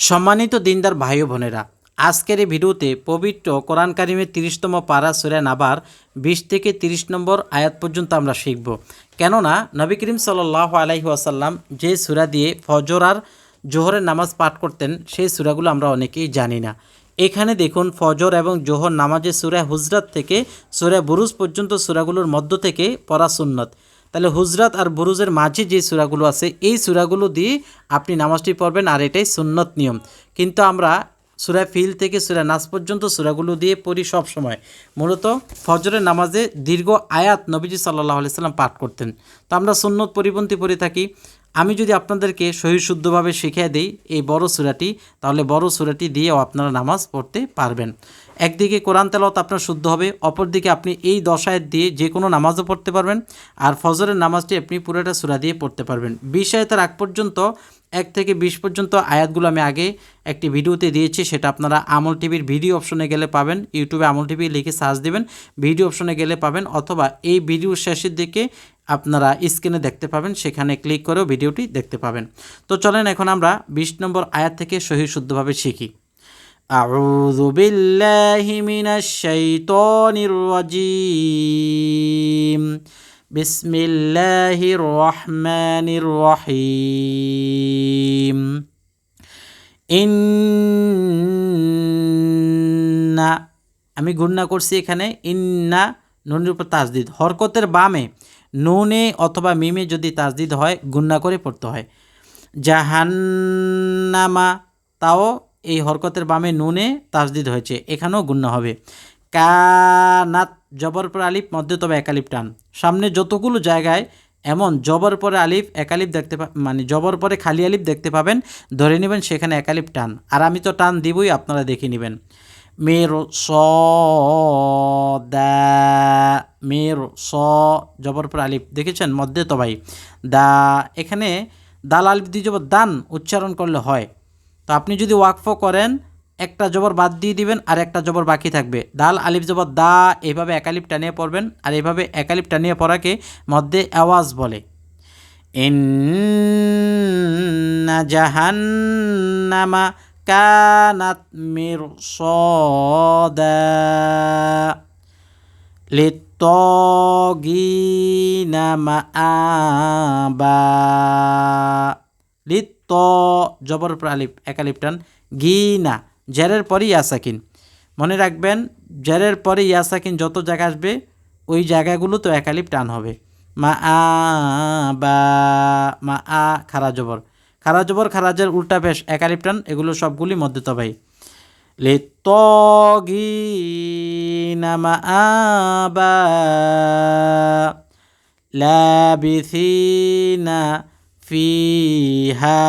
সম্মানিত দিনদার ভাই বোনেরা, আজকের এই ভিডিওতে পবিত্র কোরআন কারিমের তিরিশতম পারা সুরা নাবার, বিশ থেকে তিরিশ নম্বর আয়াত পর্যন্ত আমরা শিখব। কেননা, নবী করিম সাল্লাহ আলাইহি আসাল্লাম যে সুরা দিয়ে ফজর আর জোহরের নামাজ পাঠ করতেন, সেই সুরাগুলো আমরা অনেকেই জানি না। এখানে দেখুন, ফজর এবং জোহর নামাজের সুরা হুজরাত থেকে সুরা বুরুজ পর্যন্ত সুরাগুলোর মধ্য থেকে পড়া সুন্নত। তাহলে হুজরাত আর বুরুজের মাঝে যে সুরাগুলো আছে, এই সুরাগুলো দিয়ে আপনি নামাজটি পড়বেন আর এটাই সুন্নত নিয়ম। কিন্তু আমরা সুরা ফিল থেকে সুরা নাচ পর্যন্ত সুরাগুলো দিয়ে পড়ি সব সময়। মূলত ফজরের নামাজে দীর্ঘ আয়াত নবীজি সাল্লাহ সাল্লাম পাঠ করতেন। তো আমরা সুন্নত পরিপন্থী পড়ে থাকি। আমি যদি আপনাদেরকে সহি শুদ্ধভাবে শিখিয়ে দিই এই বড় সুরাটি, তাহলে বড় সুরাটি দিয়েও আপনারা নামাজ পড়তে পারবেন। একদিকে কোরআন তেলাওয়াত আপনার শুদ্ধ হবে, অপরদিকে আপনি এই দশায়েত দিয়ে যে কোনো নামাজও পড়তে পারবেন, আর ফজরের নামাজটি আপনি পুরোটা সুরা দিয়ে পড়তে পারবেন। বিশ আয়তের আগ পর্যন্ত, এক থেকে বিশ পর্যন্ত আয়াতগুলো আমি আগে একটি ভিডিওতে দিয়েছি, সেটা আপনারা আমল টিভির ভিডিও অপশনে গেলে পাবেন, ইউটিউবে আমল টিভি লিখে সার্চ দেবেন, ভিডিও অপশনে গেলে পাবেন, অথবা এই ভিডিও শেষের দিকে আপনারা স্ক্রিনে দেখতে পাবেন, সেখানে ক্লিক করেও ভিডিওটি দেখতে পাবেন। তো চলেন এখন আমরা বিশ নম্বর আয়াত থেকে সহি শুদ্ধভাবে শিখি। أعوذ بالله من الشيطان الرجيم بسم الله الرحمن الرحيم ইন্না আমি গুণনা করছি এখানে ইন্না নুনের উপর তাজদিদ হরকতের বামে নুনে অথবা মিমে যদি তাজদিদ হয় গুণনা করে পড়তে হয় জাহান্নামা তাও এই হরকতের বামে নুনে তাজদিদ হয়েছে, এখানেও গুণ্য হবে। কানাত জবর পর আলিফ, মধ্যে তবে একালিপ টান। সামনে যতগুলো জায়গায় এমন জবর পরে আলিফ একালিপ দেখতে মানে জবর পরে খালি আলিফ দেখতে পাবেন, ধরে নেবেন সেখানে একালিপ টান। আর আমি তো টান দিবই, আপনারা দেখে নেবেন। মের স মের স, জবর পর আলিফ, দেখেছেন? মধ্যে তবাই। দা, এখানে দাল আলিফ দিয়ে জবর দান উচ্চারণ করলে হয় তো আপনি যদি ওয়াকফ করেন, একটা জবর বাদ দিয়ে দিবেন আর একটা জবর বাকি থাকবে। দাল, আলিফ, জবর, দা এভাবে একালিপ টানিয়ে পড়বেন আর এভাবে একালিপ টানিয়ে পড়াকে মধ্যে আওয়াজ বলে। ইন্না জাহান্নামা কানাত মিরসাদা লিত্তাগিনা মাআবা। লিত্ত জবর উপর আলিফ একালিপ টান গিনা, জেরের পরে ইয়াসাকিন। মনে রাখবেন, জেরের পরে ইয়াসাকিন যত জায়গা আসবে, ওই জায়গাগুলো তো একালিপ টান হবে। মা আ, বা, মা আ, খারা জবর। খারা জবর খারাজের উল্টা পেশ একালিপ টান এগুলো সবগুলি মধ্যে তবাই লে তগিনা মা আবা লাবিথিনা ফিহা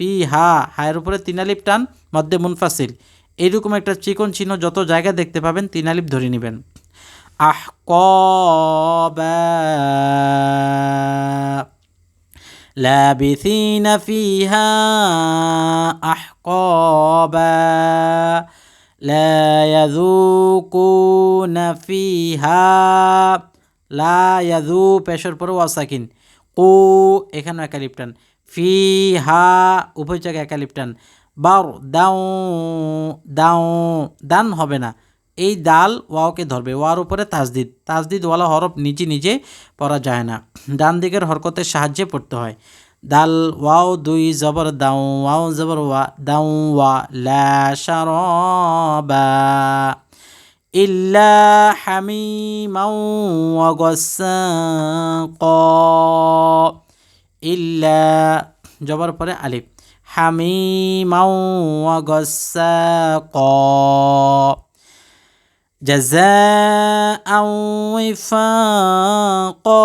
ফিহা হায়ের উপরে তিনালিপ টান মধ্যে মুনফাসিল এইরকম একটা চিকন চিহ্ন যত জায়গায় দেখতে পাবেন তিনালিপ ধরে নেবেন আহ কবা لابثين فيها أحقابا لا يذوقون فيها লা ইয়াদু পেশর পরে ওয়াসাকিন কু এখানে একালিপটান। ফি, হা, উভয় জায়গায় একালিপটান। বাউ দাও দাও, দান হবে না। এই দাল ওয়াওকে ধরবে। ওয়ার উপরে তাজদিদ। ওয়ালা হরফ নিজে নিজে পড়া যায় না। ডান দিকের হরকতের সাহায্যে পড়তে হয়। দাল ওয়াও, দুই, জবর, দাও, ওয়াও, জবর, ওয়া, দাও, ওয়া, লা শারবা إلا حميما وغساقا إلا জবর পরে আলিফ حميما وغساقا جزاء وفاقا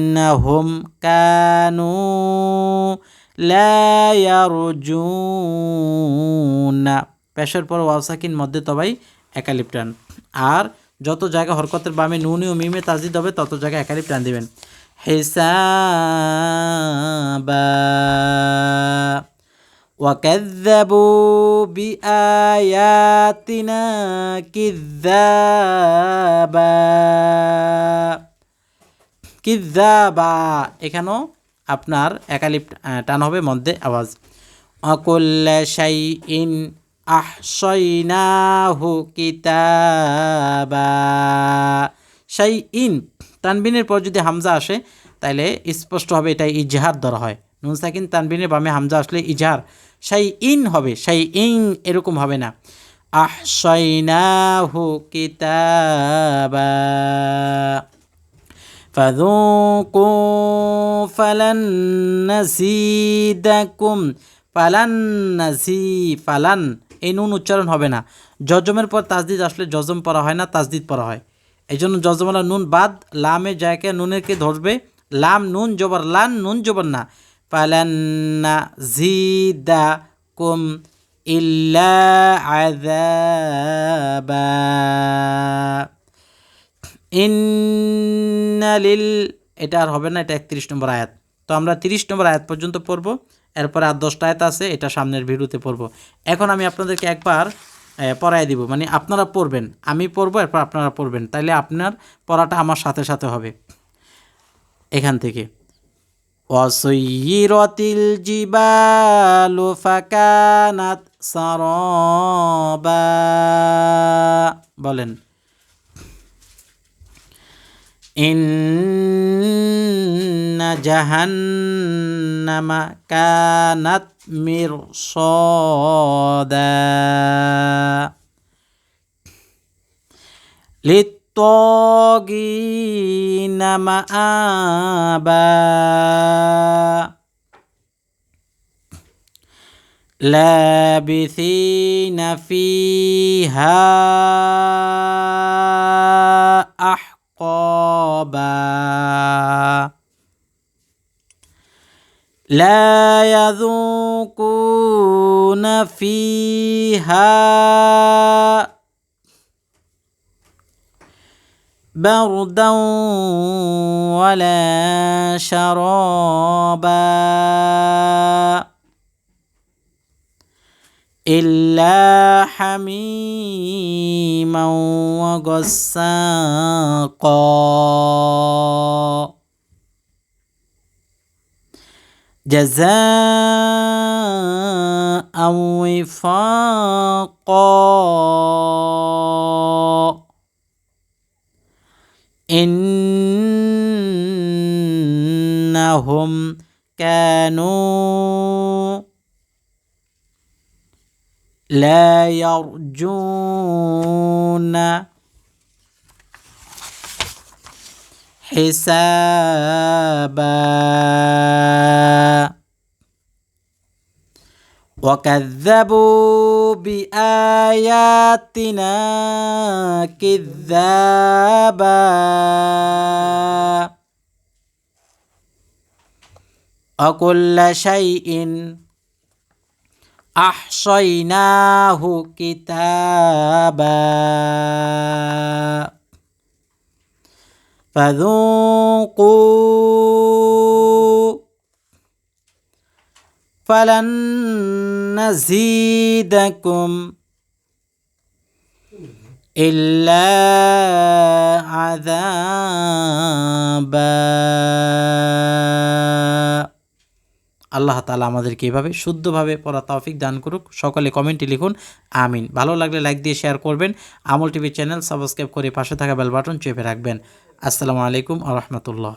إنهم كانوا لا يرجون পেশের পর ওয়াসাকিন মধ্যে তবাই একালিপ টান আর যত জায়গা হরকতের বামে নুনি ও মিমে তাজিদ হবে তত জায়গায় একালিপ টান দিবেন হিসাবা وكذبوا بآياتنا كذابا কিদ্দাবা এখানেও আপনার একালিপ টান হবে মধ্যে আওয়াজ। অকুল্লা শাই ইন আহসইনাহু কিতাবা। শাই ইন তানবিনের পর যদি হামজা আসে তাহলে স্পষ্ট হবে এটা ইজহার ধরা হয়। নুন সাকিন, তানবিনের বামে হামজা আসলে ইজহার। শাই ইন হবে শাই ইন এরকম হবে না। আহসইনাহু কিতাবা। فذوقوا فلن نزيدكم ফালান নাজি ফালান এই নুন উচ্চারণ হবে না জজমের পর তাজদিদ আসলে জজম পড়া হয় না তাজদিদ পড়া হয় এই জন্য জজমালা নুন বাদ লামে জায়গায় নুনেরকে ধরবে লাম নুন জবর লান নুন জবর না ফালান না জিদা কুম ইল্লা আযাবা ইন্নালিল, এটা আর হবে না, এটা একত্রিশ নম্বর আয়াত। তো আমরা তিরিশ নম্বর আয়াত পর্যন্ত পড়ব, এরপরে আর দশটা আয়াত আছে, এটা সামনের ভিডিওতে পড়ব। এখন আমি আপনাদেরকে একবার পড়াই দিব মানে আপনারা পড়বেন, আমি পড়ব, এরপর আপনারা পড়বেন, তাইলে আপনার পড়াটা আমার সাথে সাথে হবে। এখান থেকে অসইরতিল জিবালু ফাকানাত সারবা, বলেন। Inna jahannama kanat mirsada. Littogina ma'aba. Labithina fiha ah أحقابا لا يذوقون فيها بردا ولا شرابا. إلا حميما وغساقا. جزاء وفاقا. إنهم كانوا لا يرجون حسابا. وكذبوا بآياتنا كذابا. وكل شيء أحصيناه كتابا. فذوقوا فلن نزيدكم إلا عذابا. আল্লাহ তালা আমাদেরকে এভাবে শুদ্ধভাবে পড়া তৌফিক দান করুক। সকলে কমেন্টে লিখুন, আমিন। ভালো লাগলে লাইক দিয়ে শেয়ার করবেন। আমল টিভি চ্যানেল সাবস্ক্রাইব করে পাশে থাকা বেল বাটন চেপে রাখবেন। আসসালামু আলাইকুম আ রহমতুল্লাহ।